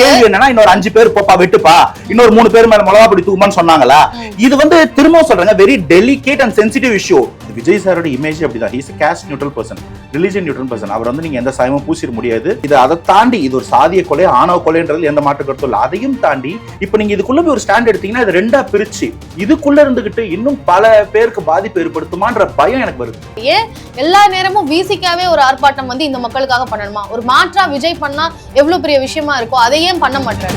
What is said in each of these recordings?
கேள்வி என்னன்னா இன்னொரு அஞ்சு பேர் போப்பா வெட்டுப்பா. இன்னொரு மூணு பேர் மேல மிளகா பிடி தூக்குமான்னு சொன்னாங்களா இது வந்து திரும்பவும் சொல்றாங்க very delicate and sensitive issue Vijay சாரோட இமேஜ் அப்படிதான். He's caste neutral person religion neutral person அவர் வந்து நீங்க எந்த சாயமும் பூசிட முடியாது. இது அதை தாண்டி இது ஒரு சாதிய கொலை ஆணவ கொலைன்றது எந்த மாற்று கருத்தும் இல்லை. அதையும் தாண்டி இப்ப நீங்க இதுக்குள்ள போய் ஒரு ஸ்டாண்ட் எடுத்தீங்கன்னா இது ரெண்டா பிரிச்சு இதுக்குள்ள இருந்துகிட்டு இன்னும் பல பேருக்கு பாதிப்பு ஏற்படுத்துமான்ற பயம் எனக்கு வருது. எல்லா நேரமும் விசிக்காவே ஒரு ஆர்ப்பாட்டம் வந்து இந்த மக்களுக்காக பண்ணணுமா? ஒரு மாற்றா விஜய் பண்ணா எவ்வளவு பெரிய விஷயமா இருக்கும் அதை ஏன் பண்ண மாட்டாரு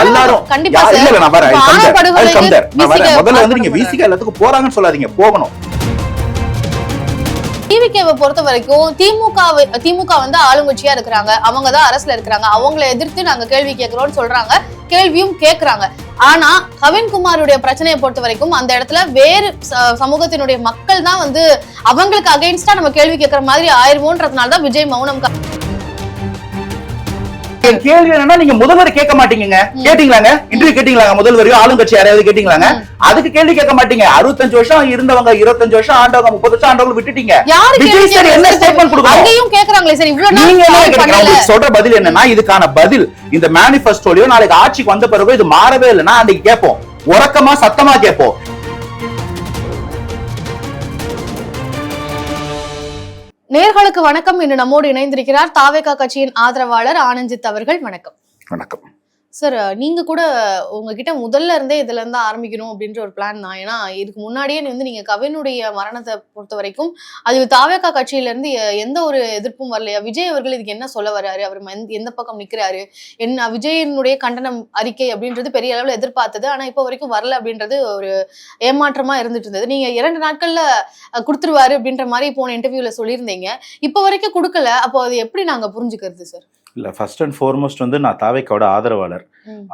எல்லாரும் கண்டிப்பா யா- சார். இல்ல, இல்ல, நான் வரேன். இப்ப I'll come there. ஆணவ I'll come there. நான் வரேன். படுகொலைக்கு முதல்ல வந்து நீங்க ஆர்ப்பாட்டம் விசிக எல்லாத்துக்கும் போறாங்கன்னு சொல்லாதீங்க போகணும் டிவிகேவை பொறுத்த வரைக்கும் திமுக திமுக வந்து ஆளுங்கட்சியா இருக்கிறாங்க அவங்க தான் அரசுல இருக்கிறாங்க அவங்கள எதிர்த்து நாங்க கேள்வி கேட்கிறோம்னு சொல்றாங்க கேள்வியும் கேக்குறாங்க ஆனா கவின்குமாருடைய பிரச்சனையை பொறுத்த வரைக்கும் அந்த இடத்துல வேறு சமூகத்தினுடைய மக்கள் தான் வந்து அவங்களுக்கு அகைன்ஸ்டா நம்ம கேள்வி கேட்கற மாதிரி ஆயிருமோன்றதுனால தான் விஜய் மௌனம் என் கேள்வி என்னன்னா நீங்க முதல்வர் கேட்க மாட்டீங்க கேட்டீங்களாங்க? இன்டர்வியூ கேட்டீங்களாங்க? முதல்வரையும் ஆளுங்கட்சி யாரையாவது கேட்டீங்களாங்க? அதுக்கு கேள்வி கேட்க மாட்டீங்க. அறுபத்தஞ்சு வருஷம் இருந்தவங்க இருபத்தஞ்சு வருஷம் ஆண்டவங்க முப்பது வருஷம் ஆண்டவங்க விட்டுட்டீங்க. விஜய் சார் என்ன? ஸ்டேட்மெண்ட் சொல்ற பதில் என்னன்னா இதுக்கான பதில் இந்த மேனிபெஸ்டோலயோ நாளைக்கு ஆட்சிக்கு வந்த பிறகு இது மாறவே இல்லைன்னா அன்னைக்கு கேட்போம். உறக்கமா சத்தமா கேட்போம். நேர்களுக்கு வணக்கம். இன்று நம்மோடு இணைந்திருக்கிறார் தாவேகா கட்சியின் ஆதரவாளர் ஆனந்தித் அவர்கள். வணக்கம். வணக்கம். சார் நீங்கள் கூட உங்ககிட்ட முதல்ல இருந்தே இதுல இருந்து ஆரம்பிக்கணும் அப்படின்ற ஒரு பிளான் தான். ஏன்னா இதுக்கு முன்னாடியே வந்து நீங்கள் கவினுடைய மரணத்தை பொறுத்த வரைக்கும் அது தாவேகா கட்சியிலேருந்து எந்த ஒரு எதிர்ப்பும் வரலையா? விஜய் அவர்கள் இதுக்கு என்ன சொல்ல வர்றாரு? அவர் எந்த- எந்த பக்கம் நிற்கிறாரு என்ன விஜயனுடைய கண்டனம் அறிக்கை அப்படின்றது பெரிய அளவில் எதிர்பார்த்தது. ஆனால் இப்போ வரைக்கும் வரல அப்படின்றது ஒரு ஏமாற்றமாக இருந்துட்டு இருந்தது. நீங்கள் இரண்டு நாட்களில் கொடுத்துருவாரு அப்படின்ற மாதிரி போன இன்டர்வியூவில் சொல்லியிருந்தீங்க. இப்போ வரைக்கும் கொடுக்கல. அப்போ அது எப்படி நாங்கள் புரிஞ்சுக்கிறது சார் இல்ல ஃபர்ஸ்ட் அண்ட் ஃபார்மோஸ்ட் வந்து நான் தாவைக்கோட ஆதரவாளர்.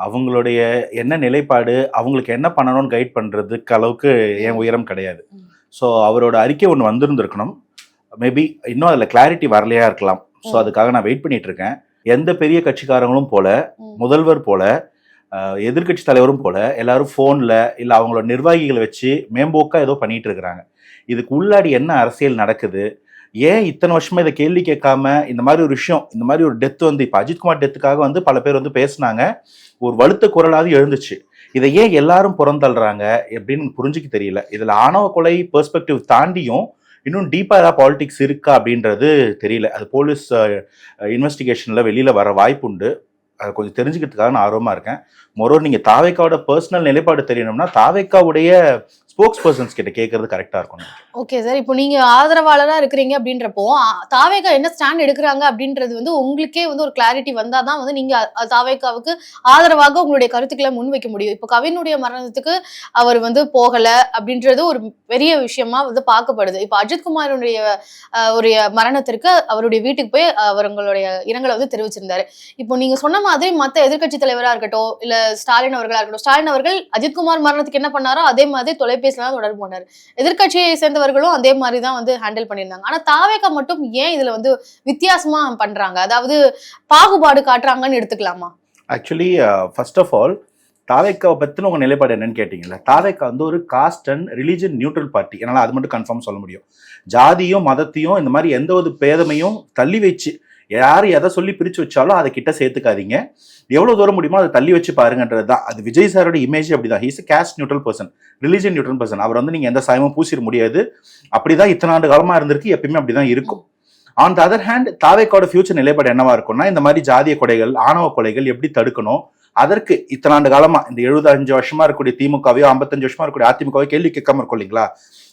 அவங்களுடைய என்ன நிலைப்பாடு அவங்களுக்கு என்ன பண்ணணும்னு கைட் பண்றதுக்கு அளவுக்கு என் உயரம் கிடையாது. ஸோ அவரோட அறிக்கை ஒன்று வந்திருந்திருக்கணும் மேபி இன்னும் அதில் கிளாரிட்டி வரலையா இருக்கலாம் ஸோ. அதுக்காக நான் வெயிட் பண்ணிட்டு இருக்கேன் எந்த பெரிய கட்சிக்காரங்களும் போல. முதல்வர் போல அஹ், எதிர்க்கட்சி தலைவரும் போல எல்லாரும் ஃபோனில் இல்லை அவங்களோட நிர்வாகிகளை வச்சு மேம்போக்கா ஏதோ பண்ணிட்டு இருக்கிறாங்க இதுக்கு உள்ளாடி என்ன அரசியல் நடக்குது ஏன் இத்தனை வருஷமா இதை கேள்வி கேட்காம இந்த மாதிரி ஒரு விஷயம் இந்த மாதிரி ஒரு டெத் வந்து இப்போ அஜித்குமார் டெத்துக்காக வந்து பல பேர் வந்து பேசுனாங்க. ஒரு வலுத்த குரலாவது எழுந்துச்சு. இதை ஏன் எல்லாரும் புறந்தள்ளுறாங்க எப்படின்னு புரிஞ்சுக்க தெரியல. இதில் ஆணவ கொலை பெர்ஸ்பெக்டிவ் தாண்டியும் இன்னும் டீப்பாக ஏதாவது பாலிடிக்ஸ் இருக்கா அப்படின்றது தெரியல. அது போலீஸ் இன்வெஸ்டிகேஷனில் வெளியில் வர வாய்ப்பு உண்டு. அதை கொஞ்சம் தெரிஞ்சுக்கிறதுக்காக நான் ஆர்வமாக இருக்கேன். மொரோர் நீங்கள் தாவேக்காவோட பர்சனல் நிலைப்பாடு தெரியணும்னா தாவேக்காவுடைய ஸ்போக்ஸ் பர்சன்ஸ் கிட்ட கேட்கறது கரெக்டா இருக்கும் ஓகே சார் இப்போ நீங்க ஆதரவாளரா இருக்கிறீங்க அப்படின்றப்போ தாவேகா என்ன ஸ்டாண்ட் எடுக்கிறாங்க அப்படின்றது வந்து உங்களுக்கே வந்து ஒரு கிளாரிட்டி வந்தாதான் வந்து நீங்க தாவேகாவுக்கு ஆதரவாக உங்களுடைய கருத்துக்களை முன்வைக்க முடியும். இப்போ கவினுடைய மரணத்துக்கு அவர் வந்து போகல அப்படின்றது ஒரு பெரிய விஷயமா வந்து பார்க்கப்படுது. இப்போ அஜித்குமாருடைய ஒரு மரணத்திற்கு அவருடைய வீட்டுக்கு போய் அவங்களுடைய இரங்கலை வந்து தெரிவிச்சிருந்தாரு. இப்போ நீங்க சொன்ன மாதிரி மத்த எதிர்க்கட்சி தலைவரா இருக்கட்டும் இல்ல ஸ்டாலின் அவர்களா இருக்கட்டும் ஸ்டாலின் அவர்கள் அஜித்குமார் மரணத்துக்கு என்ன பண்ணாரோ அதே மாதிரி தொலைபேசி தொலைபேசியில தான் தொடர்பு பண்ணாரு. எதிர்கட்சியை சேர்ந்தவர்களும் அதே மாதிரி தான் வந்து ஹேண்டில் பண்ணியிருந்தாங்க. ஆனா தாவேக்கா மட்டும் ஏன் இதுல வந்து வித்தியாசமா பண்றாங்க? அதாவது பாகுபாடு காட்டுறாங்கன்னு எடுத்துக்கலாமா? ஆக்சுவலி ஃபர்ஸ்ட் ஆஃப் ஆல் தாவேக்காவை பற்றின உங்கள் நிலைப்பாடு என்னன்னு கேட்டிங்கல்ல? தாவேக்கா வந்து ஒரு caste and religion neutral party என்னால் அது மட்டும் கன்ஃபார்ம் சொல்ல முடியும். ஜாதியும் மதத்தையும் இந்த மாதிரி எந்த ஒரு பேதமையும் தள்ளி வச்சு யார் எதை சொல்லி பிரித்து வச்சாலும் அதை கிட்ட சேர்த்துக்காதீங்க. எவ்வளோ தூரம் முடியுமோ அதை தள்ளி வச்சு பாருங்கன்றது தான். அது விஜய் சாரோட இமேஜ் அப்படிதான். He's caste neutral person religion neutral person அவர் வந்து நீங்கள் எந்த சாயமும் பூசிட முடியாது. அப்படி தான் இத்தனை ஆண்டு காலமாக இருந்திருக்கு. எப்பயுமே அப்படிதான் இருக்கும். ஆன் த அதர் ஹேண்ட் தாவேக்கோட ஃபியூச்சர் நிலைப்பாடு என்னவா இருக்கும்னா இந்த மாதிரி ஜாதிய கொலைகள் ஆணவ கொலைகள் எப்படி தடுக்கணும்? அதற்கு இத்தனை ஆண்டு காலமா இந்த எழுபத்தஞ்சு வருஷமா இருக்கக்கூடிய திமுகவையோ ஐம்பத்தஞ்சு வருஷமா இருக்கக்கூடிய அதிமுகவையோ கேள்வி கேட்காம இருக்கும் இல்லைங்களா?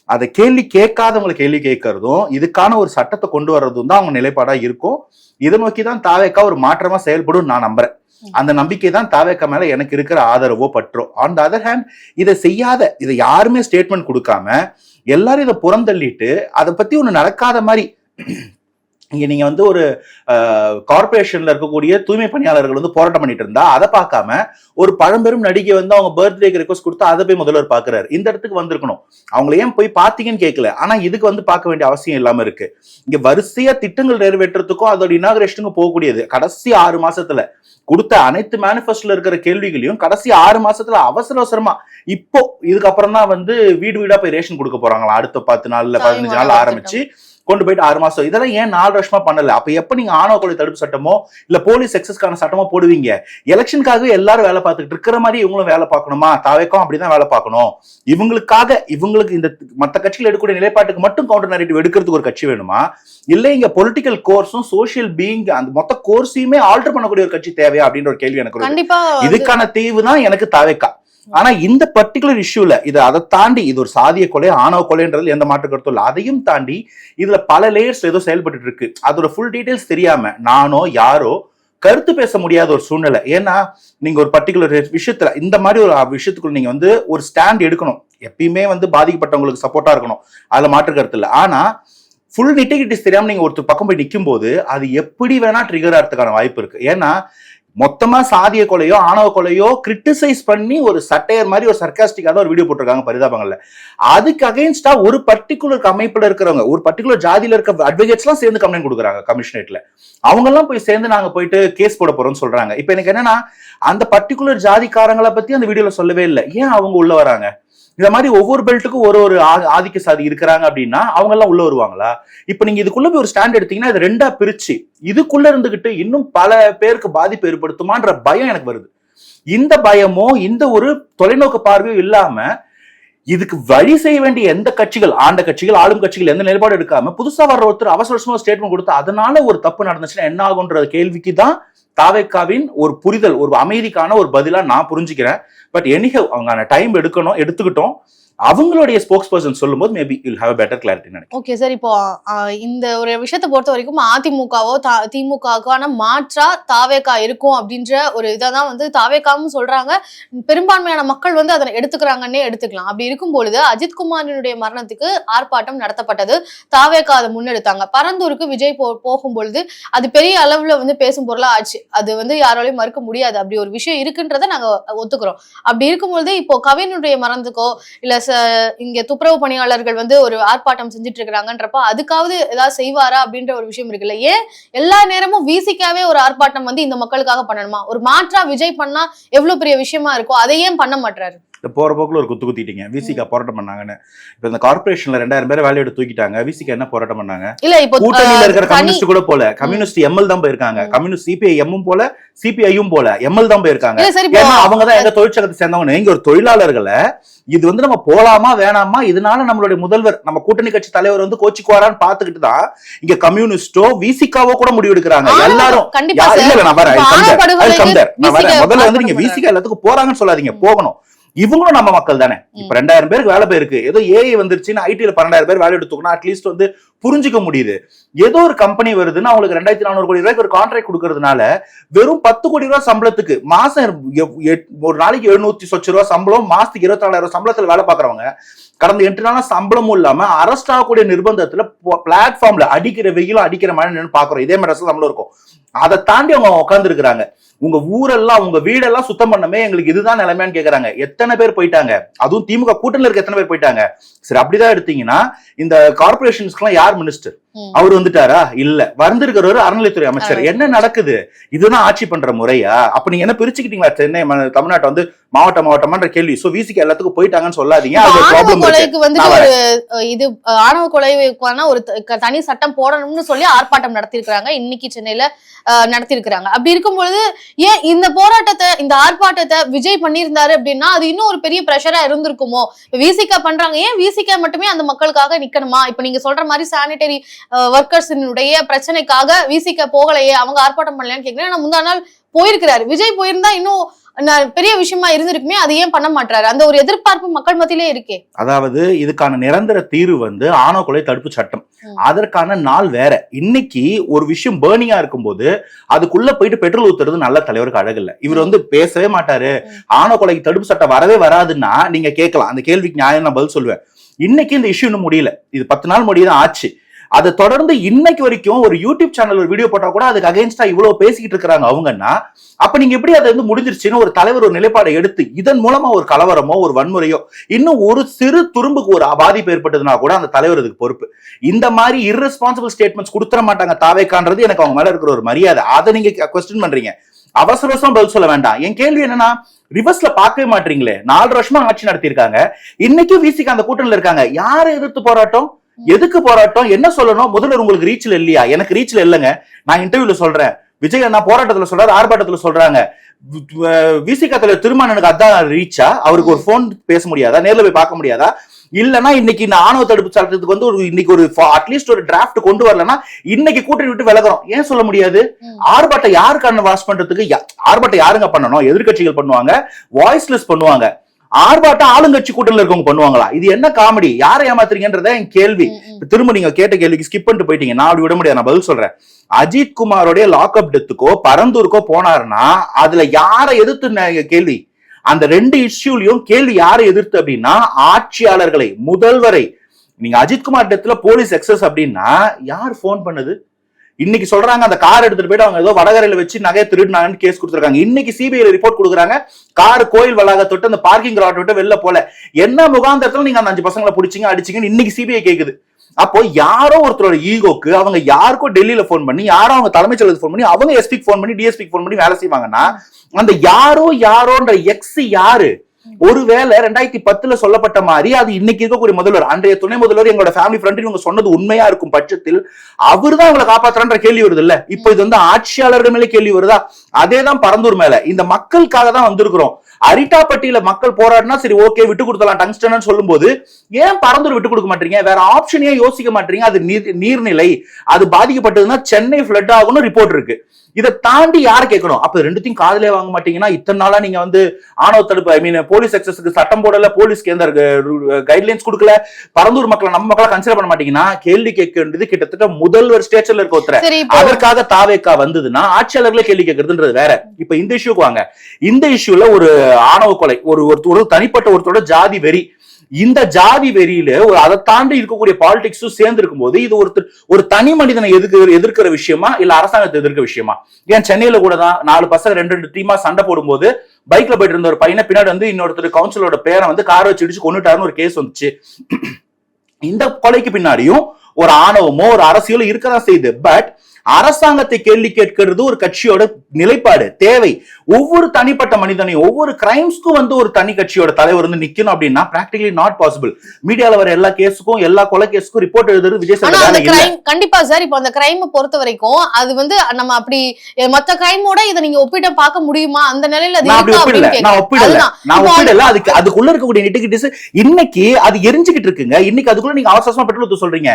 அதை கேள்வி கேட்காதவங்களை கேள்வி கேட்கறதும் இதுக்கான ஒரு சட்டத்தை கொண்டு வர்றதும் தான் அவங்க நிலைப்பாடா இருக்கும். இதை நோக்கி தான் தாவேக்கா ஒரு மாற்றமா செயல்படும் நான் நம்புறேன். அந்த நம்பிக்கை தான் தாவேக்கா மேல எனக்கு இருக்கிற ஆதரவோ பற்றோ. ஆன் த அதர் ஹேண்ட் இதை செய்யாத இதை யாருமே ஸ்டேட்மெண்ட் கொடுக்காம எல்லாரும் இதை புறந்தள்ளிட்டு அதை பத்தி ஒன்று நடக்காத மாதிரி இங்க நீங்க வந்து ஒரு கார்பரேஷன்ல இருக்கக்கூடிய தூய்மை பணியாளர்கள் வந்து போராட்டம் பண்ணிட்டு இருந்தா அதை பார்க்காம ஒரு பழம்பெரும் நடிகை வந்து அவங்க பர்த்டேக்கு ரெக்வஸ்ட் கொடுத்து அதை போய் முதல்வர் பாக்குறாரு இந்த இடத்துக்கு வந்திருக்கணும். அவங்கள ஏன் போய் பாத்தீங்கன்னு கேட்கல. ஆனா இதுக்கு வந்து பார்க்க வேண்டிய அவசியம் இல்லாம இருக்கு. இங்க வரிசையா திட்டங்கள் நிறைவேற்றுறதுக்கும் அதோட இனாகிரேஷனுக்கும் போகக்கூடியது. கடைசி ஆறு மாசத்துல கொடுத்த அனைத்து மேனிஃபெஸ்டோல இருக்கிற கேள்விகளையும் கடைசி ஆறு மாசத்துல அவசர அவசரமா இப்போ இதுக்கப்புறம் தான் வந்து வீடு வீடா போய் ரேஷன் கொடுக்க போறாங்களா அடுத்த பத்து நாள்ல பதினஞ்சு நாள் ஆரம்பிச்சு கொண்டு போயிட்டு ஆறு மாசம். இதெல்லாம் ஏன் நாலு வருஷமா பண்ணல? அப்ப எப்ப நீங்க ஆணவ கொலை தடுப்பு சட்டமோ இல்ல போலீஸ் எக்ஸஸ்க்கான சட்டமோ போடுவீங்க? எலெக்ஷனுக்காகவே எல்லாரும் வேலை பார்த்துக்கிட்டு இருக்கிற மாதிரி இவங்களும் வேலை பார்க்கணுமா? தாவேக்கும் அப்படிதான் வேலை பார்க்கணும். இவங்களுக்காக இவங்களுக்கு இந்த மத்த கட்சிகள் எடுக்கக்கூடிய நிலைப்பாட்டுக்கு மட்டும் கவுண்டர் நரேட்டிவ் எடுக்கிறதுக்கு ஒரு கட்சி வேணுமா? இல்ல இங்க பொலிட்டிக்கல் கோர்ஸும் சோஷியல் பீயிங் அந்த மொத்த கோர்ஸையுமே ஆல்டர் பண்ணக்கூடிய ஒரு கட்சி தேவையா? அப்படின்ற ஒரு கேள்வி எனக்கு இதுக்கான தீர்வு தான் எனக்கு தாவேக்கா. ஆனா இந்த பர்டிகுலர் இஷ்யூல இது அதை தாண்டி இது ஒரு சாதிய கொலை ஆணவ கொலைன்றது எந்த மாற்று கருத்தும் இல்லை. அதையும் தாண்டி இதுல பல லேயர்ஸ் ஏதோ செயல்பட்டு இருக்கு. அதோட ஃபுல் டீடைல்ஸ் தெரியாம நானோ யாரோ கருத்து பேச முடியாத ஒரு சூழ்நிலை. ஏன்னா நீங்க ஒரு பர்டிகுலர் விஷயத்துல இந்த மாதிரி ஒரு விஷயத்துக்குள்ள நீங்க வந்து ஒரு ஸ்டாண்ட் எடுக்கணும். எப்பயுமே வந்து பாதிக்கப்பட்டவங்களுக்கு சப்போர்ட்டா இருக்கணும். அதுல மாற்று கருத்து இல்லை. ஆனா ஃபுல் நிட்டிகிட்டிஸ் தெரியாம நீங்க ஒருத்தர் பக்கம் போய் நிற்கும் போது அது எப்படி வேணா ட்ரிகர் ஆகிறதுக்கான வாய்ப்பு இருக்கு. ஏன்னா மொத்தமா சாதிய கொலையோ ஆணவ கொலையோ கிரிட்டிசைஸ் பண்ணி ஒரு சட்டையர் மாதிரி ஒரு சர்க்காஸ்டிக்காக ஒரு வீடியோ போட்டிருக்காங்க பரிதாபங்கள்ல. அதுக்கு அகைன்ஸ்டா ஒரு பர்டிகுலர் அமைப்புல இருக்கிறவங்க ஒரு பர்டிகுலர் ஜாதியில இருக்க அட்வொகேட்ஸ் எல்லாம் சேர்ந்து கம்ப்ளைண்ட் கொடுக்குறாங்க கமிஷனேட்ல அவங்க எல்லாம் போய் சேர்ந்து நாங்க போயிட்டு கேஸ் போட போறோம்னு சொல்றாங்க. இப்போ எனக்கு என்னன்னா அந்த பர்டிகுலர் ஜாதிக்காரங்களை பத்தி அந்த வீடியோல சொல்லவே இல்லை. ஏன் அவங்க உள்ள வராங்க? இந்த மாதிரி ஒவ்வொரு பெல்ட்டுக்கும் ஒரு ஒரு ஆதிக்க சாதி இருக்கிறாங்க அப்படின்னா அவங்க எல்லாம் உள்ள வருவாங்களா? இப்ப நீங்க இதுக்குள்ள போய் ஒரு ஸ்டாண்ட் எடுத்தீங்கன்னா இது ரெண்டா பிரிச்சு இதுக்குள்ள இருந்துகிட்டு இன்னும் பல பேருக்கு பாதிப்பு ஏற்படுத்துமான்ற பயம் எனக்கு வருது. இந்த பயமோ இந்த ஒரு தொலைநோக்கு பார்வையும் இல்லாம இதுக்கு வழி செய்ய வேண்டிய எந்த கட்சிகள் ஆண்ட கட்சிகள் ஆளும் கட்சிகள் எந்த நிலைப்பாடு எடுக்காம புதுசா வர்ற ஒருத்தர் அவசரமா ஸ்டேட்மெண்ட் கொடுத்து அதனால ஒரு தப்பு நடந்துச்சுன்னா என்ன ஆகுன்ற கேள்விக்கு தான் தாவேக்காவின் ஒரு புரிதல் ஒரு அமைதிக்கான ஒரு பதிலா நான் புரிஞ்சுக்கிறேன். பட் எனிஹவ் அவங்க டைம் எடுக்கணும் எடுத்துக்கிட்டோம். அவங்களுடைய ஸ்போக்ஸ் பர்சன் சொல்லும்போது maybe you'll have better clarity நினைக்கிறேன். ஓகே சார் இப்போ இந்த ஒரு விஷயத்தை பொறுத்த வரைக்கும் அதிமுகவோ தா- திமுகவுக்கான மாற்றா தாவேக்கா இருக்கும் அப்படின்ற ஒரு இதை தான் வந்து தாவேக்காவும் சொல்றாங்க. பெரும்பான்மையான மக்கள் வந்து அதை எடுத்துக்கிறாங்கன்னே எடுத்துக்கலாம். அப்படி இருக்கும் பொழுது அஜித்குமாரினுடைய மரணத்துக்கு ஆர்ப்பாட்டம் நடத்தப்பட்டது. தாவேக்கா அதை முன்னெடுத்தாங்க. பரந்தூருக்கு விஜய் போ போகும் பொழுது அது பெரிய அளவுல வந்து பேசும் பொருளா ஆச்சு. அது வந்து யாராலையும் மறுக்க முடியாது. அப்படி ஒரு விஷயம் இருக்குன்றதை நாங்க ஒத்துக்கிறோம். அப்படி இருக்கும்பொழுது இப்போ கவினுடைய மரணத்துக்கோ இல்ல இங்க துப்புரவு பணியாளர்கள் வந்து ஒரு ஆர்ப்பாட்டம் செஞ்சுட்டு இருக்கிறாங்கன்றப்ப அதுக்காவது ஏதாவது செய்வாரா அப்படின்ற ஒரு விஷயம் இருக்குல்ல? ஏன் எல்லா நேரமும் விசிக்காவே ஒரு ஆர்ப்பாட்டம் வந்து இந்த மக்களுக்காக பண்ணணுமா? ஒரு மாற்றா விஜய் பண்ணா எவ்வளவு பெரிய விஷயமா இருக்கோ அதை ஏன் பண்ண மாட்டாரு இந்த போற போக்குல ஒரு குத்து குத்திட்டீங்க. விசிகா போராட்டம் பண்ணாங்கன்னு. இப்ப இந்த கார்பரேஷன்ல ரெண்டாயிரம் பேர் வேலையோட தூக்கிட்டாங்க. விசிகா என்ன போராட்டம் பண்ணாங்க? இல்ல இப்போ கூட்டணியில இருக்கிற கம்யூனிஸ்ட் கூட போல. கம்யூனிஸ்ட் எம்எல் தான் போயிருக்காங்க. கம்யூனிஸ்ட் சிபிஐ எம்மும் போல சிபிஐயும் போல. எம்எல் தான் போயிருக்காங்க. ஏன்னா அவங்க தான் எங்க தொழிற்சங்கத்தை சேர்ந்தவங்க இங்க ஒரு தொழிலாளர்களை இது வந்து நம்ம போலாமா வேணாமா இதனால நம்மளுடைய முதல்வர் நம்ம கூட்டணி கட்சி தலைவர் வந்து கோச்சிக்குவாரான்னு பாத்துக்கிட்டு தான் இங்க கம்யூனிஸ்டோ விசிகாவோ கூட முடிவு எடுக்கிறாங்க. எல்லாரும் இல்ல நான் வரேன். முதல்ல வந்து நீங்க விசிகா எல்லாத்துக்கும் போறாங்கன்னு சொல்லாதீங்க. போகணும். இவங்களும் நம்ம மக்கள் தானே. இப்ப ரெண்டாயிரம் பேருக்கு வேலை போயிருக்கு. ஏதோ ஏஐ வந்துருச்சுன்னு ஐடில பன்னெண்டாயிரம் பேர் வேலை எடுத்துக்கணும். அட்லீஸ்ட் வந்து புரிஞ்சுக்க முடியுது. ஏதோ ஒரு கம்பெனி வருதுன்னா அவங்களுக்கு ரெண்டாயிரத்தி நானூறு கோடி ரூபாய்க்கு ஒரு கான்ட்ராக்ட் கொடுக்கறதுனால வெறும் பத்து கோடி ரூபாய் சம்பளத்துக்கு மாசம் ஒரு நாளைக்கு எழுநூத்தி சொச்ச ரூபாய் சம்பளம் மாசத்துக்கு இருபத்தி நாலாயிரம் சம்பளத்துல வேலை பாக்குறவங்க கடந்த எட்டு நாளா சம்பளமும் இல்லாம அரெஸ்ட் ஆகக்கூடிய நிர்பந்தத்துல பிளாட்ஃபார்ம்ல அடிக்கிற வெயிலும் அடிக்கிற மழை பாக்குறோம் இதே மாதிரி சம்பளம் இருக்கும். அதை தாண்டி அவங்க உட்காந்துருக்குறாங்க உங்க ஊரெல்லாம் உங்க வீடெல்லாம் சுத்தம் பண்ணமே எங்களுக்கு இதுதான் நிலைமையான்னு கேக்குறாங்க. எத்தனை பேர் போயிட்டாங்க? அதுவும் திமுக கூட்டணியில் இருக்க எத்தனை பேர் போயிட்டாங்க? சரி அப்படிதான் எடுத்தீங்கன்னா இந்த கார்பரேஷன்ஸ்க்குலாம் யார் மினிஸ்டர் ம். அவர் வந்துட்டாரா? இல்ல. வந்திருக்கிறவர் அறநிலைத்துறை அமைச்சர். என்ன நடக்குது? இதுதான் ஆட்சி பண்ற முறையா? அப்ப நீங்க என்ன பிரிச்சுக்கிட்டீங்களா? சென்னை தமிழ்நாட்டை வந்து மாவட்ட மாவட்டமான்ற கேள்வி. சோ விசிக்கு எல்லாத்துக்கும் போயிட்டாங்கன்னு சொல்லாதீங்க. ஆணவ கொலைக்கு நான் ஒரு இது ஆணவ கொலைக்கான ஒரு தனி சட்டம் போடணும்னு சொல்லி ஆர்ப்பாட்டம் நடத்திருக்கிறாங்க இன்னைக்கு சென்னையில நடத்திருக்கிறாங்க அப்படி இருக்கும் பொழுது ஏன் இந்த போராட்டத்தை இந்த ஆர்ப்பாட்டத்தை விஜய் பண்ணியிருந்தாரு அப்படின்னா அது இன்னும் ஒரு பெரிய ப்ரெஷரா இருந்திருக்குமோ? விசிகா பண்றாங்க. ஏன் விசிகா மட்டுமே அந்த மக்களுக்காக நிக்கணுமா? இப்ப நீங்க சொல்ற மாதிரி சானிட்டரி ஒர்க்கர்ஸினுடைய பிரச்சனைக்காக விசிகா போகலையே அவங்க ஆர்ப்பாட்டம் பண்ணலையான்னு கேக்குறேன் ஆனா முந்தா நாள் போயிருக்கிறாரு. விஜய் போயிருந்தா இன்னும் பெரிய விஷயமா இருந்திருக்குமே அது ஏன் பண்ண மாட்டாரு அந்த ஒரு எதிர்பார்ப்பு மக்கள் மத்தியிலே இருக்கே. அதாவது இதுக்கான நிரந்தர தீர்வு வந்து ஆணவ கொலை தடுப்பு சட்டம். அதற்கான நாள் வேற. இன்னைக்கு ஒரு விஷயம் பேர்னிங்கா இருக்கும்போது அதுக்குள்ள போயிட்டு பெட்ரோல் ஊத்துறது நல்ல தலைவருக்கு அழகில்ல இவர் வந்து பேசவே மாட்டாரு. ஆணவ கொலைக்கு தடுப்பு சட்டம் வரவே வராதுன்னா நீங்க கேட்கலாம். அந்த கேள்விக்கு நியாயம் நான் பதில் சொல்லுவேன்? இன்னைக்கு இந்த இஷ்யூ இன்னும் முடியல. இது பத்து நாள் முடியுதான் ஆச்சு. அதை தொடர்ந்து இன்னைக்கு வரைக்கும் ஒரு யூடியூப் சேனல் ஒரு வீடியோ போட்டா கூட அதுக்கு அகைன்ஸ்டா இவ்வளவு பேசிக்கிட்டு இருக்காங்க அவங்கன்னா அப்ப நீங்க எப்படி அதை வந்து முடிஞ்சிருச்சுன்னு ஒரு தலைவர் ஒரு நிலைப்பாடை எடுத்து இதன் மூலமா ஒரு கலவரமோ ஒரு வன்முறையோ இன்னும் ஒரு சிறு துரும்புக்கு ஒரு பாதிப்பு ஏற்பட்டதுன்னா கூட அந்த தலைவர் இதுக்கு பொறுப்பு. இந்த மாதிரி இர்ரெஸ்பான்சிபிள் ஸ்டேட்மெண்ட்ஸ் கொடுத்துட மாட்டாங்க தாவேக்கான்றது எனக்கு அவங்க மேல இருக்கிற ஒரு மரியாதை. அதை நீங்க கொஸ்டின் பண்றீங்க. அவசர அவசரம் பதில் சொல்ல வேண்டாம். என் கேள்வி என்னன்னா ரிவர்ஸ்ல பார்க்கவே மாட்டீங்களே. நாலு வருஷமா ஆட்சி நடத்தியிருக்காங்க. இன்னைக்கும் விசிக்கு அந்த கூட்டணியில் இருக்காங்க. யாரை எதிர்த்து போராட்டம்? எதுக்கு போராட்டம்? என்ன சொல்லணும்? முதல்ல உங்களுக்கு ரீச்ல இல்லையா? எனக்கு ரீச்ல இல்லைங்க. நான் இன்டர்வியூல சொல்றேன். விஜய் அண்ணா போராட்டத்துல சொல்றாரு ஆர்ப்பாட்டத்துல சொல்றாங்க. விசிகா தலைவர் திருமானனுக்கு அதான் ரீச்சா அவருக்கு ஒரு போன் பேச முடியாதா? நேர்ல போய் பார்க்க முடியாதா? இல்லனா இன்னைக்கு இந்த ஆணவ தடுப்பு சட்டத்துக்கு வந்து ஒரு இன்னைக்கு ஒரு அட்லீஸ்ட் ஒரு டிராஃப்ட் கொண்டு வரலன்னா இன்னைக்கு கூட்டணி விட்டு விலகுறோம். ஏன் சொல்ல முடியாது. ஆர்ப்பாட்டம் யாருக்கான வாஷ் பண்றதுக்கு ஆர்ப்பாட்டம் யாருங்க பண்ணணும்? எதிர்க்கட்சிகள் பண்ணுவாங்க வாய்ஸ்லெஸ் பண்ணுவாங்க. ஆர்ப்பாட்டம் ஆளுங்கட்சி கூட்டணியில் இருக்கவங்க பண்ணுவாங்களா? இது என்ன காமெடி? யாரை ஏமாத்துறீங்கன்றத என் கேள்வி. திரும்ப நீங்க கேட்ட கேள்விக்கு ஸ்கிப் பண்ணிட்டு போயிட்டீங்க. நான் அப்படி விட முடியாது. நான் பதில் சொல்றேன். அஜித் குமாரோடைய லாக்அப் டெத்துக்கோ பரந்தூருக்கோ போனாருன்னா அதுல யாரை எதிர்த்து கேள்வி? அந்த ரெண்டு இஷ்யூலயும் கேள்வி யாரை எதிர்த்து அப்படின்னா ஆட்சியாளர்களை முதல்வரை. நீங்க அஜித்குமார் டெத்ல போலீஸ் எக்ஸஸ் அப்படின்னா யார் ஃபோன் பண்ணுது? இன்னைக்கு சொல்றாங்க அந்த கார் எடுத்துட்டு போயிட்டு அவங்க ஏதோ வடகரையில வச்சு நகையை திருடினாங்கன்னு கேஸ் கொடுத்துருக்காங்க. இன்னைக்கு சிபிஐ ரிப்போர்ட் கொடுக்குறாங்க கார் கோயில் வளாகத்தொட்டு அந்த பார்க்கிங் லாட் விட்டு வெளில போல என்ன முகாந்திரத்துல நீங்க அந்த அஞ்சு பசங்களை பிடிச்சிங்க அடிச்சிங்கன்னு இன்னைக்கு சிபிஐ கேக்குது. அப்போ யாரோ ஒருத்தரோட ஈகோக்கு அவங்க யாருக்கோ டெல்லியில ஃபோன் பண்ணி யாரோ அவங்க தலைமைச் செயலுக்கு ஃபோன் பண்ணி அவங்க எஸ்பிக்கு ஃபோன் பண்ணி டிஎஸ்பிக்கு ஃபோன் பண்ணி வேலை செய்வாங்கன்னா அந்த யாரோ யாரோன்ற எக்ஸ் யாரு ஒருவேளை ரெண்டாயிரத்தி பத்துல சொல்லப்பட்ட மாதிரி அது இன்னைக்கு இருக்கக்கூடிய முதல்வர் அன்றைய துணை முதல்வர் எங்களோட ஃபேமிலி ஃப்ரெண்ட் இவங்க சொன்னது உண்மையா இருக்கும் பட்சத்தில் அவர் தான் அவங்களை காப்பாத்துறான்ற கேள்வி வருது இல்ல இப்ப இது வந்து ஆட்சியாளர்கள் மேல கேள்வி வருதா? அதே தான் பரந்தூர் மேல. இந்த மக்களுக்காக தான் வந்திருக்கிறோம். அரிட்டாப்பட்டியில மக்கள் போராடினா சரி ஓகே விட்டு கொடுத்தலாம் டங்ஸ்டன் சொல்லும்போது ஏன் பரந்தூர் விட்டு கொடுக்க மாட்டீங்க? வேற ஆப்ஷன் யோசிக்க மாட்டீங்க? அது நீர் நீர்நிலை அது பாதிக்கப்பட்டதுன்னா சென்னை ஃபிளட் ஆகும்னு ரிப்போர்ட் இருக்கு. இதை தாண்டி யாரை கேட்கணும்? அப்ப ரெண்டுத்தையும் காதலே வாங்க மாட்டீங்கன்னா இத்தனை நாளா நீங்க வந்து ஆணவ தடுப்பு ஐ மீன் போலீஸ் எக்ஸஸ்க்கு சட்டம் போடல போலீஸ்க்கு எந்த கைட்லைன்ஸ் கொடுக்கல பரந்தூர் மக்களை நம்ம மக்களை கன்சிடர் பண்ண மாட்டீங்கன்னா கேள்வி கேட்க வேண்டியது கிட்டத்தட்ட முதல்வர் ஸ்டேச்சர்ல இருக்க ஒருத்தர் அதற்காக தாவேக்கா வந்ததுன்னா ஆட்சியாளர்களே கேள்வி கேட்கறதுன்றது வேற. இப்ப இந்த இஷ்யூக்கு வாங்க. இந்த இஷ்யூல ஒரு ஆணவ கொலை ஒரு ஒரு ஒரு தனிப்பட்ட ஒருத்தரோட ஜாதி வெறி. இந்த ஜாதி வெறியில ஒரு அதை தாண்டி இருக்கக்கூடிய பாலிடிக்ஸும் சேர்ந்து இருக்கும்போது இது ஒருத்தர் ஒரு தனி மனிதனை எதிர்க்க எதிர்க்கிற விஷயமா இல்ல அரசாங்கத்தை எதிர்க்கிற விஷயமா? ஏன் சென்னையில கூட தான் நாலு பசங்க ரெண்டு ரெண்டு டீமா சண்டை போடும்போது பைக்ல போயிட்டு இருந்த ஒரு பையனை பின்னாடி வந்து இன்னொருத்தர் கவுன்சிலரோட பேரை வந்து காரை வச்சு இடிச்சு கொண்டுட்டாருன்னு ஒரு கேஸ் வந்துச்சு. இந்த கொலைக்கு பின்னாடியும் ஒரு ஆணவமோ ஒரு அரசியலோ இருக்கதான் செய்யுது. பட் அரசாங்கத்தை கேள்வி கேட்கிறது ஒரு கட்சியோட நிலைப்பாடு தேவை. ஒவ்வொரு தனிப்பட்ட மனிதனையும் ஒவ்வொரு கிரைம்ஸ்க்கும் வந்து ஒரு தனி கட்சியோட தலைவர் வந்து நிக்கணும் அப்படின்னா பிராக்டிகலி நாட் பாசிபிள் மீடியால வர எல்லா கேஸுக்கும் எல்லா கொலை கேஸுக்கும் ரிப்போர்ட் எழுதுறது விஜய் கண்டிப்பா சார் இப்போ அந்த கிரைம் பொறுத்த வரைக்கும் அது வந்து நம்ம அப்படி மத்த கிரைமோட இதை நீங்க ஒப்பிட்டு பார்க்க முடியுமா? அந்த நிலையில நான் ஒப்பிடல. நான். ஒப்பிடல. நான் ஒப்பிடல. அதுக்கு அதுக்குள்ள இருக்கக்கூடிய நெட்டிகிட்டிஸ் இன்னைக்கு அது எரிஞ்சுக்கிட்டு இருக்குங்க. இன்னைக்கு அதுக்குள்ள நீங்க அவசரமா பெட்ரோல் சொல்றீங்க.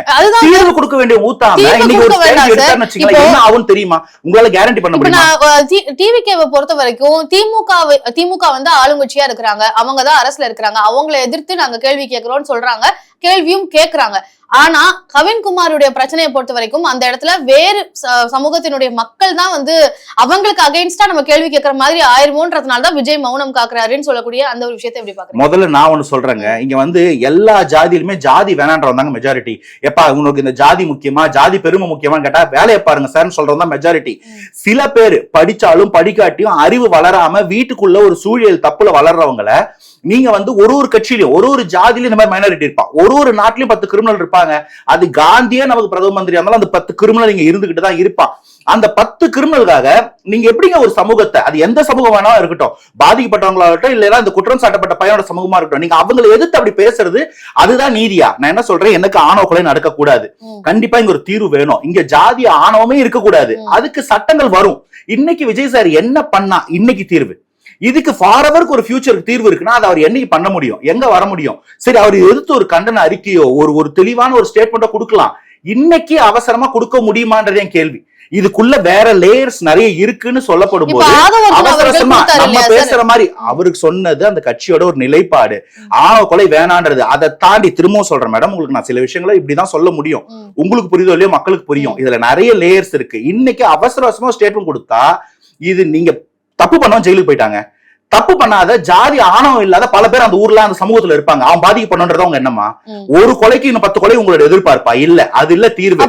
தீர்வு கொடுக்க வேண்டிய ஊத்தாம இன்னைக்கு ஒரு என்ன ஆகும் தெரியுமா? உங்களால கேரண்டி பண்ண முடியுமா? டிவிகேவை பொறுத்த வரைக்கும் திமுக திமுக வந்து ஆளுங்கட்சியா இருக்கிறாங்க. அவங்க தான் அரசுல இருக்கிறாங்க. அவங்களை எதிர்த்து நாங்க கேள்வி கேட்கிறோம்னு சொல்றாங்க. கேள்வியும் கேக்குறாங்க. ஆனா கவின்குமாருடைய பிரச்சனையை பொறுத்த வரைக்கும் அந்த இடத்துல வேறு சமூகத்தினுடைய மக்கள் தான் வந்து அவங்களுக்கு அகைன்ஸ்டா நம்ம கேள்வி கேட்கற மாதிரி ஆயிருமோன்றதுனால தான் விஜய் மௌனம் காக்குறாருன்னு சொல்லக்கூடிய அந்த ஒரு விஷயத்தை எப்படி பாக்குறீங்க? முதல்ல நான் ஒண்ணு சொல்றேங்க. இங்க வந்து எல்லா ஜாதியிலுமே ஜாதி வேணான்றவங்க தாங்க மெஜாரிட்டி எப்பா உங்களுக்கு இந்த ஜாதி முக்கியமா? ஜாதி பெருமை முக்கியமான்னு கேட்டா வேலையை பாருங்க சார்னு சொல்றவங்க தான் மெஜாரிட்டி சில பேர் படிச்சாலும் படிக்காட்டியும் அறிவு வளராம வீட்டுக்குள்ள ஒரு சூழியல் தப்புல வளர்றவங்கள நீங்க வந்து ஒரு ஒரு கட்சியிலயும் ஒரு ஒரு ஜாதியிலும் இந்த மாதிரி மைனாரிட்டி இருப்பான் ஒரு ஒரு நாட்டிலயும் பத்து கிரிமினல் இருப்பாங்க. அது காந்தியே நமக்கு பிரதம மந்திரி இருந்தாலும் அந்த பத்து கிரிமினல் இங்க இருந்துகிட்டு தான் இருப்பான் அந்த பத்து கிரிமினலுக்காக நீங்க எப்படிங்க ஒரு சமூகத்தை அது எந்த சமூகம் வேணாலும் இருக்கட்டும் பாதிக்கப்பட்டவங்களாகட்டும் இல்லைன்னா இந்த குற்றம் சாட்டப்பட்ட பையனோட சமூகமா இருக்கட்டும் நீங்க அவங்களை எதிர்த்து அப்படி பேசுறது அதுதான் நீதியா? நான் என்ன சொல்றேன்? எனக்கு ஆணவ கொலை நடக்கக்கூடாது. கண்டிப்பா இங்க ஒரு தீர்வு வேணும். இங்க ஜாதி ஆணவமே இருக்கக்கூடாது. அதுக்கு சட்டங்கள் வரும். இன்னைக்கு விஜய் சார் என்ன பண்ணா இன்னைக்கு தீர்வு? இதுக்கு ஃபாரவருக்கு ஒரு ஃபியூச்சருக்கு தீர்வு இருக்குன்னா அதை அவர் என்னைக்கு பண்ண முடியும்? எங்க வர முடியும்? சரி அவர் எதிர்த்து ஒரு கண்டன அறிக்கையோ ஒரு ஒரு தெளிவான ஒரு ஸ்டேட்மெண்ட்டோ கொடுக்கலாம். இன்னைக்கு அவசரமா கொடுக்க முடியுமான்றதே என் கேள்வி. இதுக்குள்ள வேற லேயர்ஸ் நிறைய இருக்குன்னு சொல்லப்படும் போது அவசரமா நம்ம பேசுற மாதிரி அவருக்கு சொன்னது அந்த கட்சியோட ஒரு நிலைப்பாடு. ஆணவ கொலை வேணான்றது. அதை தாண்டி திரும்பவும் சொல்றேன் மேடம் உங்களுக்கு நான் சில விஷயங்களை இப்படிதான் சொல்ல முடியும். உங்களுக்கு புரியுதோ இல்லையோ மக்களுக்கு புரியும். இதுல நிறைய லேயர்ஸ் இருக்கு. இன்னைக்கு அவசர அவசரமா ஸ்டேட்மெண்ட் கொடுத்தா இது நீங்க தப்பு பண்ணவன் ஜெயிலுக்கு போயிட்டாங்க. தப்பு பண்ணாத ஜாதி ஆணவம் இல்லாத பல பேர் அந்த ஊர்ல அந்த சமூகத்துல இருப்பாங்க. அவன் பாதிக்கப்படணுன்றது அவங்க என்னமா. ஒரு கொலைக்கு இன்னும் பத்து கொலை உங்களோட எதிர்பார்ப்பா? இல்ல அது இல்ல தீர்வு.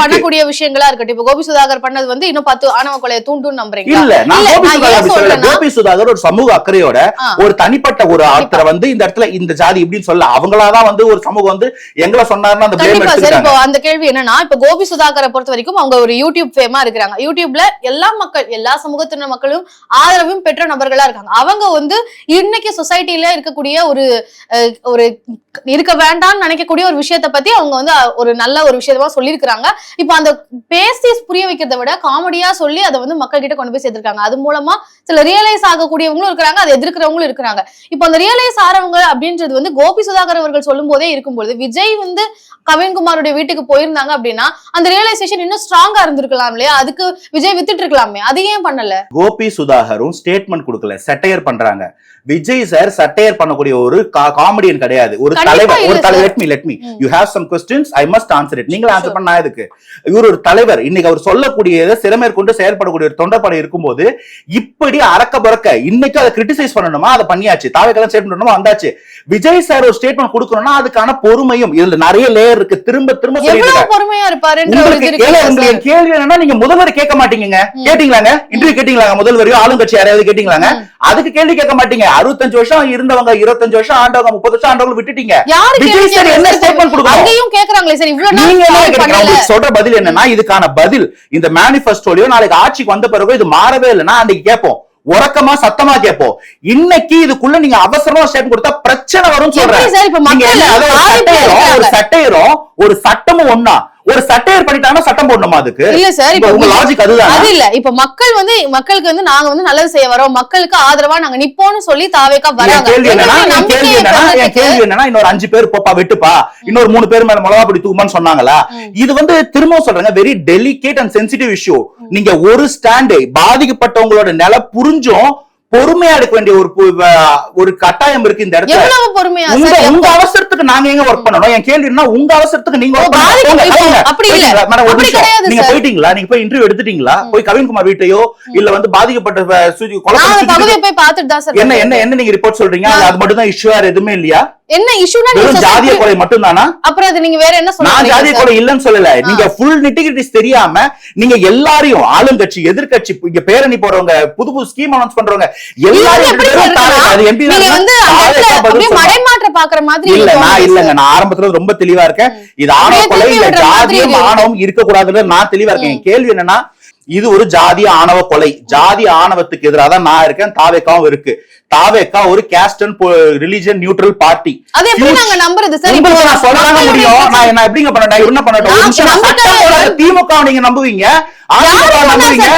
பண்ணக்கூடிய விஷயங்களா இருக்கட்டும். இப்ப கோபி சுதாகர் பண்ணது வந்து இன்னும் பத்து ஆணவ கொலையை தூண்டும் நம்புறீங்களா? இல்ல நான் கோபி சுதாகர் கோபி சுதாகர் ஒரு சமூக அக்கறையோட. ஒரு தனிப்பட்ட ஒரு ஆத்தரை வந்து இந்த இடத்துல இந்த ஜாதி இப்படின்னு சொல்ல அவங்களாதான் வந்து ஒரு சமூகம் வந்து எங்களை சொன்னாருன்னா அந்த இப்போ அந்த கேள்வி என்னன்னா இப்ப கோபி சுதாகரை பொறுத்த வரைக்கும் அவங்க ஒரு யூடியூப் ஃபேமா இருக்கிறாங்க. யூடியூப்ல எல்லா மக்கள் எல்லா சமூகத்தினர் மக்களும் ஆதரவும் பெற்று பெற்ற நபர்களா இருக்காங்க. அவங்க வந்து இன்னைக்கு சொசைட்டில இருக்கக்கூடிய ஒரு ஒரு இருக்க வேண்டாம்னு நினைக்கக்கூடிய ஒரு விஷயத்த பத்தி அவங்க வந்து ஒரு நல்ல ஒரு விஷயமா சொல்லியிருக்கிறாங்க. இப்போ அந்த பேசி புரிய வைக்கிறத விட காமெடியா சொல்லி அதை வந்து மக்கள் கிட்ட கொண்டு போய் சேர்த்திருக்காங்க. அது மூலமா சில ரியலைஸ் ஆகக்கூடியவங்களும் இருக்கிறாங்க அதை எதிர்க்கிறவங்களும் இருக்கிறாங்க. இப்போ அந்த ரியலைஸ் ஆறவங்க அப்படின்றது வந்து கோபி சுதாகர் அவர்கள் சொல்லும் போதே இருக்கும்பொழுது விஜய் வந்து கவின்குமாருடைய வீட்டுக்கு போயிருந்தாங்க அப்படின்னா அந்த ரியலைசேஷன் இன்னும் ஸ்ட்ராங்கா இருந்திருக்கலாம் இல்லையா? அதுக்கு விஜய் வித்துட்டு இருக்கலாமே. அது ஏன் பண்ணல? கோபி சுதாகரும் ஸ்டேட்மெண்ட் கொடுக்கல செட்டையர் பண்றாங்க. விஜய் சார் சட்டையர் பண்ணக்கூடிய ஒரு காமெடியன் கிடையாது. ஒரு தலைவர் ஒரு தலைவர். Let me let me. You have some questions I must answer it நீங்க ஆன்சர். பண்ணா எதுக்கு? இவர் ஒரு தலைவர். இன்னைக்கு அவர் சொல்லக்கூடியதை சிறமேற்கொண்டு செயல்படக்கூடிய ஒரு தொண்டப்படை இருக்கும்போது இப்படி அறக்க பறக்க இன்னைக்கு அதை கிரிட்டிசைஸ் பண்ணணுமா? அதை பண்ணியாச்சு. தாவைக்கெல்லாம் ஸ்டேட்மெண்ட் பண்ணணுமா? வந்தாச்சு. விஜய் சார் ஒரு ஸ்டேட்மெண்ட் கொடுக்கணும்னா அதுக்கான பொறுமையும் இதுல நிறைய லேயர் இருக்கு. திரும்ப திரும்ப பொறுமையா என் கேள்வி என்னன்னா நீங்க முதல்வர் கேட்க மாட்டீங்க கேட்டீங்களாங்க? இன்டர்வியூ கேட்டீங்களாங்க? முதல்வரையோ ஆளுங்கட்சி யாரையாவது கேட்டீங்களாங்க அதுக்கு கேள்வி கேட்க மாட்டீங்க. அறுபத்தஞ்சு வருஷம் இருந்தவங்க இருபத்தஞ்சு வருஷம் ஆண்டவங்க முப்பது வருஷம் ஆண்டவங்க விட்டுட்டீங்க. விஜய் சார் என்ன? ஸ்டேட்மெண்ட் கொடுக்கணும் சொல்ற பதில் என்னன்னா இதுக்கான பதில் இந்த மேனிபெஸ்டோலயோ நாளைக்கு ஆட்சிக்கு வந்த பிறகு இது மாறவே இல்லைன்னா அன்னைக்கு கேட்போம். உறக்கமா சத்தமா கேட்போம். இன்னைக்கு இதுக்குள்ள நீங்க அவசரமா ஸ்டேட்மெண்ட் கொடுத்தா பிரச்சனை எப்படி சொல்றேன். ஒரு சட்டையரும் ஒரு சட்டமும் ஒண்ணா. ஒரு சட்டையர் பண்ணிட்டாங்கன்னா சட்டம் போடணுமா அதுக்கு? இல்ல சார் இப்ப உங்க லாஜிக் அதுதான்? அது இல்ல. இப்ப மக்கள் வந்து மக்களுக்கு வந்து நாங்க வந்து நல்லது செய்ய வரோம். மக்களுக்கு ஆதரவா நாங்க நிப்போம்னு சொல்லி தாவேக்கா வராங்க. கேள்வி என்னன்னா கேள்வி என்னன்னா என் கேள்வி என்னன்னா இன்னொரு அஞ்சு பேர் போப்பா வெட்டுப்பா. இன்னொரு மூணு பேர் மேல மிளகா பொடி தூக்குமான்னு சொன்னாங்களா. இது வந்து திரும்ப சொல்றேங்க very delicate and sensitive issue நீங்க ஒரு ஸ்டாண்டு பாதிக்கப்பட்டவங்களோட நில புரிஞ்சும் பொறுமையா எடுக்க வேண்டிய ஒரு ஒரு கட்டாயம் இருக்கு இந்த இடத்துல. பொறுமையா உங்க உங்க அவசரத்துக்கு நாங்க எங்க ஒர்க் பண்ணணும்? என் கேள்வி என்ன உங்க அவசரத்துக்கு நீங்க நீங்க. போயிட்டீங்களா? நீங்க போய் இன்டர்வியூ எடுத்துட்டீங்களா? போய் கவின்குமார் வீட்டையோ இல்ல வந்து பாதிக்கப்பட்ட என்ன என்ன என்ன நீங்க ரிப்போர்ட் சொல்றீங்க? அது- மட்டும் தான் இஷ்யூ எதுவுமே இல்லையா? என்ன இஷ்யூனா வெறும் ஜாதிய கொலை மட்டும் தானா அப்புறம் அது நீங்க வேற என்ன நான் ஜாதிய சொல்றீங்க கொலை இல்லைன்னு சொல்லல நீங்க ஃபுல் நிட்டிகிட்டிஸ் தெரியாம நீங்க எல்லாரையும் ஆளுங்கட்சி எதிர்க்கட்சி இங்க பேரணி போறவங்க புது புது ஸ்கீம் அனௌன்ஸ் பண்றவங்க சொல்றீங்க? நீங்க தான் வந்து. மடைமாற்ற பாக்குற மாதிரி இல்ல நான் இல்லங்க. நான் ஆரம்பத்துல ரொம்ப தெளிவா இருக்கேன் இது ஆணவ கொலை இல்ல ஜாதியும். ஆணவம் இருக்க கூடாதுன்னு நான் தெளிவா இருக்கேன் கேள்வி என்னன்னா இது ஒரு ஜாதி ஆணவ கொலை. ஜாதி ஆணவத்துக்கு எதிராக தான் நான் இருக்கேன் தாவேக்காவும் இருக்கு. தாவேக்கா ஒரு caste and religion neutral party அது எப்படி நாங்க நம்புறது? சார் இப்போ உங்களுக்கு நான் மக்களுடைய முடியும். நான் என்ன எப்படிங்க பண்ண நான் என்ன பண்ணட்டும்? நான் நான். திமுக நீங்க நம்புவீங்க.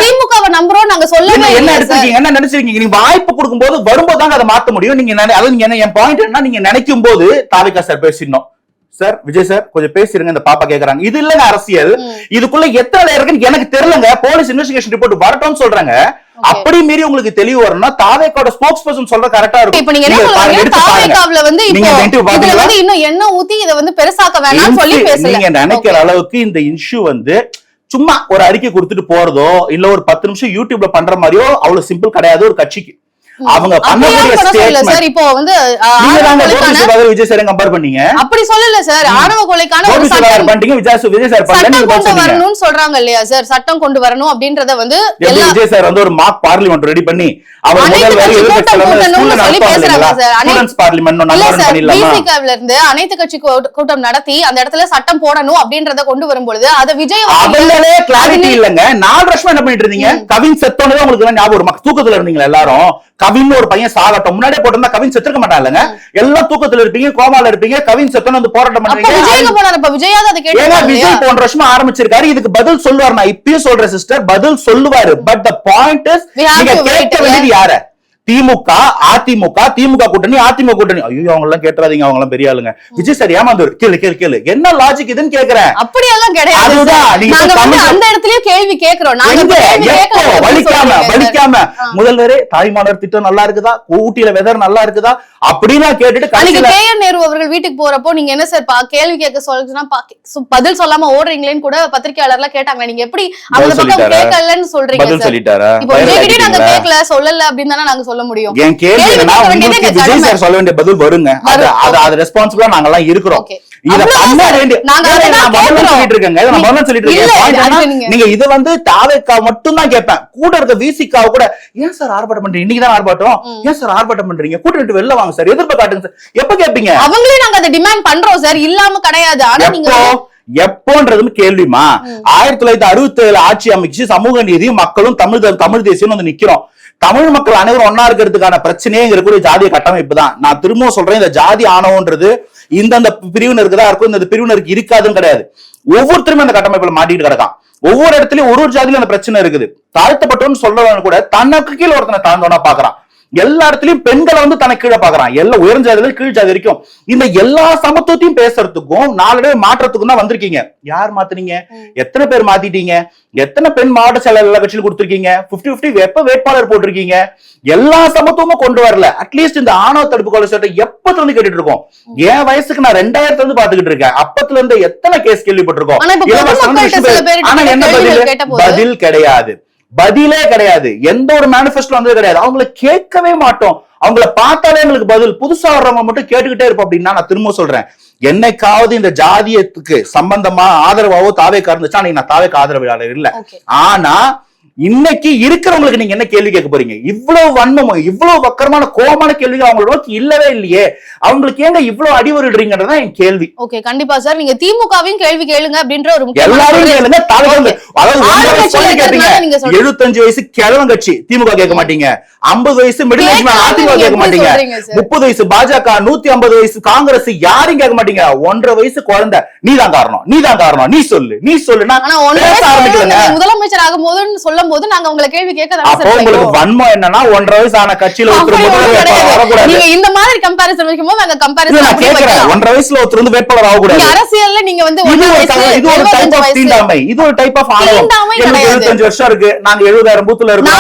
திமுகவை நம்புறோம் நாங்க சொல்லவே என்ன- எடுத்திருக்கீங்க? என்ன நினைச்சிருக்கீங்க? நீங்க வாய்ப்பு கொடுக்கும்போது வரும்போது அதை மாத்த முடியும். நீங்க நினை- அதாவது நீங்க என்ன என் பாயிண்ட் என்ன நீங்க நினைக்கும் போது தாவிகா சார் பேசிடணும். சார் விஜய் சார் கொஞ்சம் பேசிருங்க இந்த பாப்பா கேக்குறாங்க. இது இல்லங்க அரசியல். இதுக்குள்ள எத்தனை இருக்குன்னு எனக்கு தெரியலங்க. போலீஸ் இன்வெஸ்டிகேஷன் ரிப்போர்ட் வரட்டும்னு சொல்றாங்க. அப்படி மீறி உங்களுக்கு தெளிவு வரணும்னா தாவேக்கோட ஸ்போக்ஸ் பர்சன் சொல்ற கரெக்டா இருக்கும். இப்ப நீங்க என்ன சொல்றீங்க. தாவேக்காவுல வந்து இப்போ இதுல? வந்து இன்னும் எண்ணெய் ஊத்தி இத வந்து பெருசாக்க வேணாம்னு சொல்லி பேசல. நீங்க நினைக்கிற. அளவுக்கு இந்த இஷ்யூ வந்து சும்மா ஒரு அறிக்கை கொடுத்துட்டு போறதோ இல்ல ஒரு பத்து நிமிஷம் யூடியூப்ல பண்ற மாதிரியோ அவ்வளவு சிம்பிள் கிடையாது ஒரு கட்சிக்கு. அவங்க பண்ணக்கூடிய சார். இப்போ வந்து விஜய் சார் கம்பேர் பண்ணீங்க? அப்படி சொல்லல சார். ஆணவ கொலைக்கான ஒரு சட்டம் பண்ணிட்டீங்க. விஜய் விஜய் சார் பண்ணல. கொண்டு வரணும்னு சொல்றாங்க இல்லையா சார்? சட்டம் கொண்டு வரணும் அப்படின்றத வந்து விஜய் சார் வந்து ஒரு மார்க் பார்லிமெண்ட் ரெடி பண்ணி அவர் முதல் வரி இருந்து அனைத்து கட்சி கூட்டம் நடத்தி அந்த இடத்துல சட்டம் போடணும் அப்படின்றத கொண்டு வரும்பொழுது அத விஜய் அவங்களே கிளாரிட்டி இல்லங்க. நாலு வருஷமா என்ன பண்ணிட்டு இருந்தீங்க? கவின் செத்தோனே உங்களுக்கு ஞாபகம். தூக்கத்துல இருந்தீங்களா எல்லாரும்? கவின் ஒரு பையன் சாகட்டும் முன்னாடியே போட்டிருந்தா கவின் செத்துருக்க மாட்டான் இல்லங்க எல்லாம் தூக்கத்துல இருப்பீங்க கோமால இருப்பீங்க கவின் செத்தோன்னு வந்து போராட்டம் பண்றீங்க. ஏன்னா விஜய் போன்ற வருஷமா ஆரம்பிச்சிருக்காரு இதுக்கு பதில் சொல்லுவார் நான் இப்பயும் சொல்றேன் சிஸ்டர் பதில் சொல்லுவாரு. பட் த பாயிண்ட் நீங்க கேட்க வேண்டியது யார? திமுக அதிமுக திமுக கூட்டணி அதிமுக கூட்டணி. ஐயோ அவங்க எல்லாம் கேட்டுறாதீங்க அவங்க எல்லாம் பெரிய ஆளுங்க. விஜய் சார் ஏமாந்து கேளு கேளு கேளு. என்ன லாஜிக் இதுன்னு கேக்குறேன்? அப்படியெல்லாம் கிடையாது. அந்த இடத்துலயும் கேள்வி கேக்குறோம். வலிக்காம. வலிக்காம. முதல்வரே தாய்மானவர் திட்டம் நல்லா இருக்குதா? ஊட்டியில வெதர் நல்லா இருக்குதா? அப்படின்னு நான் கேட்டுட்டு கடைசியில கே என் நேரு அவர்கள் வீட்டுக்கு போறப்போ நீங்க என்ன சார் பா- கேள்வி கேட்க சொல்லுச்சுன்னா பதில் சொல்லாம ஓடுறீங்களேன்னு கூட பத்திரிகையாளர்லாம் கேட்டாங்க நீங்க எப்படி அவங்க பக்கம்? கேட்கலன்னு சொல்றீங்க பதில் சொல்லிட்டாரா இப்போ நாங்க? கேட்கல சொல்லல அப்படின்னு தானே நாங்க சொல்ல முடியும் என் கேள்வி விஜய். சார் சொல்ல வேண்டிய பதில் வருங்க அது. அது ரெஸ்பான்சிபிளா நாங்க எல்லாம் இருக்கிறோம். இத பண்ண. வேண்டிய நாங்க. சொல்லிட்டு இருக்கேங்க இதை நான் முதல்ல சொல்லிட்டு இருக்கேன் இல்ல, Point அதுக்கு என்னன்னா, நீங்க- நீங்க இது வந்து தாவேக்கா மட்டும் தான் கேட்பேன். கூட இருக்க விசிகாவ கூட ஏன் சார் ஆர்ப்பாட்டம் பண்றீங்க? இன்னைக்கு தான் ஆர்ப்பாட்டம். ஏன் சார் ஆர்ப்பாட்டம் பண்றீங்க? கூட்டிட்டு வெளில வாங்க சார். எதிர்ப்பு காட்டுங்க சார். எப்ப கேட்பீங்க? அவங்களே நாங்க அதை டிமாண்ட் பண்றோம் சார். இல்லாம கிடையாது. ஆனா நீங்க எப்போ? எப்போன்றது கேள்விமா ஆயிரத்தி தொள்ளாயிரத்தி அறுபத்தி ஏழு ஆட்சி அமைச்சு சமூக நீதி மக்களும் தமிழ் தமிழ் தேசியம் வந்து நிக்கிறோம். தமிழ் மக்கள் அனைவரும் ஒன்னா இருக்கிறதுக்கான பிரச்சனையே இருக்கக்கூடிய ஜாதிய கட்டமைப்பு தான் நான் திரும்பவும் சொல்றேன் இந்த ஜாதி ஆணவன்றது இந்தந்த பிரிவினருக்கு தான் இருக்கும் இந்த பிரிவினருக்கு இருக்காதுன்னு கிடையாது. ஒவ்வொருத்தருமே அந்த கட்டமைப்புல மாட்டிட்டு கிடக்கான். ஒவ்வொரு இடத்துலயும் ஒரு ஒரு ஜாதியில அந்த பிரச்சனை இருக்குது. தாழ்த்தப்பட்டவன்னு சொல்றவன் கூட தனக்கு கீழே ஒருத்தனை தாழ்ந்தவனா பாக்குறான் எல்லா இடத்துலயும் பெண்களை வந்து தனக்கு கீழே பாக்குறான் எல்லா உயர்ந்த ஜாதியில கீழ் ஜாதி வரைக்கும். இந்த எல்லா சமத்துவத்தையும் பேசுறதுக்கும் நாளடைவு மாற்றத்துக்கும் தான் வந்திருக்கீங்க. யார் மாத்துனீங்க. எத்தனை பேர் மாத்திட்டீங்க? எத்தனை பெண் மாவட்ட செயலர் எல்லா கட்சியிலும் கொடுத்திருக்கீங்க? 50 50 எப்ப வேட்பாளர் போட்டிருக்கீங்க. எல்லா சமத்துவமும் கொண்டு வரல. அட்லீஸ்ட் இந்த ஆணவ தடுப்பு கொலை சட்டம் எப்பத்துல இருந்து கேட்டுட்டு இருக்கோம்? என் வயசுக்கு நான் ரெண்டாயிரத்துல இருந்து பாத்துக்கிட்டு இருக்கேன். அப்பத்துல இருந்து எத்தனை கேஸ் கேள்விப்பட்டிருக்கோம்? ஆனா என்ன பதில்? பதில் கிடையாது. பதிலே கிடையாது. எந்த ஒரு மேனிஃபெஸ்டோ வந்தது கிடையாது. அவங்கள கேட்கவே மாட்டோம். அவங்கள பார்த்தாலே எங்களுக்கு பதில். புதுசா வர்றவங்க மட்டும் கேட்டுக்கிட்டே இருப்போம் அப்படின்னா நான் திரும்ப சொல்றேன். என்னைக்காவது இந்த ஜாதியத்துக்கு சம்பந்தமா ஆதரவாவோ தாவேக்கா இருந்துச்சா அன்னைக்கு நான் தாவேக்கு ஆதரவாளர் இல்ல. ஆனா இன்னைக்கு இருக்கிறவங்களுக்கு நீங்க என்ன கேள்வி கேட்க போறீங்க? இவ்வளவு வன்மமும் இவ்வளவு வக்கரமான கோபமான கேள்விகள் அவங்கள நோக்கி இல்லவே இல்லையே. அவங்களுக்கு ஏங்க இவ்வளவு அடிவருடுறீங்கன்றதான் என் கேள்வி. ஓகே கண்டிப்பா சார். நீங்க திமுகவையும் கேள்வி கேளுங்க அப்படின்ற ஒரு எல்லாரும் கேளுங்க. அதாவது. எழுபத்தஞ்சு வயசு கிழவன் கட்சி. திமுக கேட்க மாட்டீங்க. ஐம்பது வயசு மிடில் ஏஜ் அதிமுக கேட்க மாட்டீங்க? முப்பது வயசு பாஜக நூத்தி ஐம்பது வயசு காங்கிரஸ் யாரும் கேட்க மாட்டீங்க. ஒன்றரை வயசு குழந்தை. நீதான் காரணம். நீதான் காரணம். நீ சொல்லு. நீ சொல்லுனா ஆனா ஒன்றரை பேச வயசு ஆரம்பிக்கலங்க. நீங்க முதலமைச்சர் ஆகும் போதுன்னு சொல்லும் போது நாங்க உங்களை கேள்வி கேட்க. வன்மம் என்னன்னா ஒன்றரை வயசு ஆன கட்சியில நீங்க இந்த மாதிரி கம்பாரிசன் வைக்கும்போது நாங்க ஒன்றரை வயசுல ஒருத்தர் வந்து வேட்பாளர் நீங்க ஆகக்கூடாது அரசியல்ல நீங்க வந்து இது ஒரு இது ஒரு டைப் ஆஃப் வயசு தீண்டாமை. இது ஒரு டைப் ஆஃப் ஆணவம். தீண்டாமை எங்களுக்கு கிடையாது. எழுபத்தஞ்சு வருஷம் இருக்கு. நாங்க எழுபதாயிரம் பூத்துல இருக்கோம்.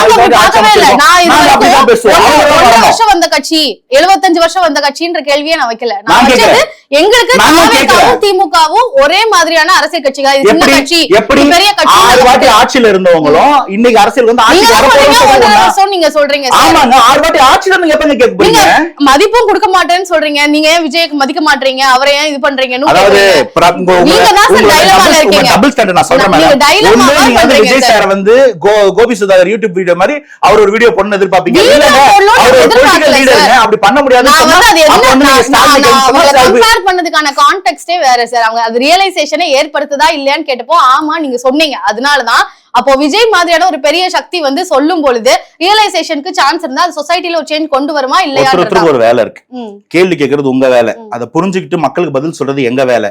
வருஷம் வந்த கட்சி எழுபத்தஞ்சு வருஷம் வந்த கட்சின்ற கேள்வியே நான் வைக்கல. நான். எங்களுக்கு. திமுகவும் ஒரே மாதிரியான அரசியல் கட்சிகள். சின்ன கட்சி. எப்படி? பெரிய கட்சி. ஆறு வாட்டி ஆட்சியில இருந்தவங்களும் இன்னைக்கு அரசியல் வந்து ஆட்சி நீங்க சொல்றீங்க. நீங்க. ஆமாங்க. ஆறு வாட்டி ஆட்சியில இருந்து எப்பங்க கேட்க நீங்க போறீங்க மதிப்பும் கொடுக்க மாட்டேன்னு சொல்றீங்க. நீங்க ஏன் விஜய்க்கு மதிக்க மாட்டீங்க அவரை ஏன் இது பண்றீங்கன்னு அதாவது கேக்குறீங்க. நீங்க தான் சார் உங்களோட dilemma ல double- உங்க இருக்கீங்க. double standard நான் சொல்றேன் நீங்க தான் நீங்க வந்து விஜய் சார். வந்து கோபி சுதாகர் யூடியூப் வீடியோ மாதிரி அவர் ஒரு வீடியோ பொண்ணு எதிர்பார்ப்பீங்க. இல்லங்க, அவர் ஒரு. அப்படி பண்ண முடியாதுன்னு நான் சொன்னா, வந்து அப்ப நீங்க நான் பண்ணதுக்கான கான்டெக்ஸ்டே வேற சார் அவங்க அது ரியலைசேஷனே ஏற்படுத்துதா இல்லையான்னு கேட்டப்போ ஆமா நீங்க சொன்னீங்க. அதனாலதான் அப்போ விஜய் மாதிரியான ஒரு பெரிய சக்தி வந்து சொல்லும் பொழுது ரியலைசேஷனுக்கு சான்ஸ் இருந்தா அது சொசைட்டில ஒரு சேஞ்ச் கொண்டு வருமா இல்லையா ஒரு வேலை இருக்கு. கேள்வி கேட்கறது உங்க வேலை. அதை புரிஞ்சுக்கிட்டு மக்களுக்கு பதில் சொல்றது எங்க வேலை?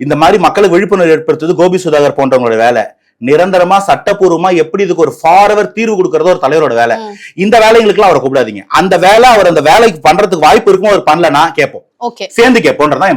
இந்த மாதிரி மக்களுக்கு விழிப்புணர்வு ஏற்படுத்துறது கோபி சுதாகர் போன்றவங்களோட வேலை. நிரந்தரமா சட்டப்பூர்வமா எப்படி இதுக்கு ஒரு ஃபாரவர் தீர்வு கொடுக்கறது ஒரு தலைவரோட வேலை. இந்த வேலைங்களுக்குலாம் அவரை கூப்பிடாதீங்க. அந்த வேலை அவர் அந்த வேலைக்கு பண்றதுக்கு வாய்ப்பு இருக்கும் அவர் பண்ணலனா கேட்போம். சேர்ந்து கேட்போன்றதான்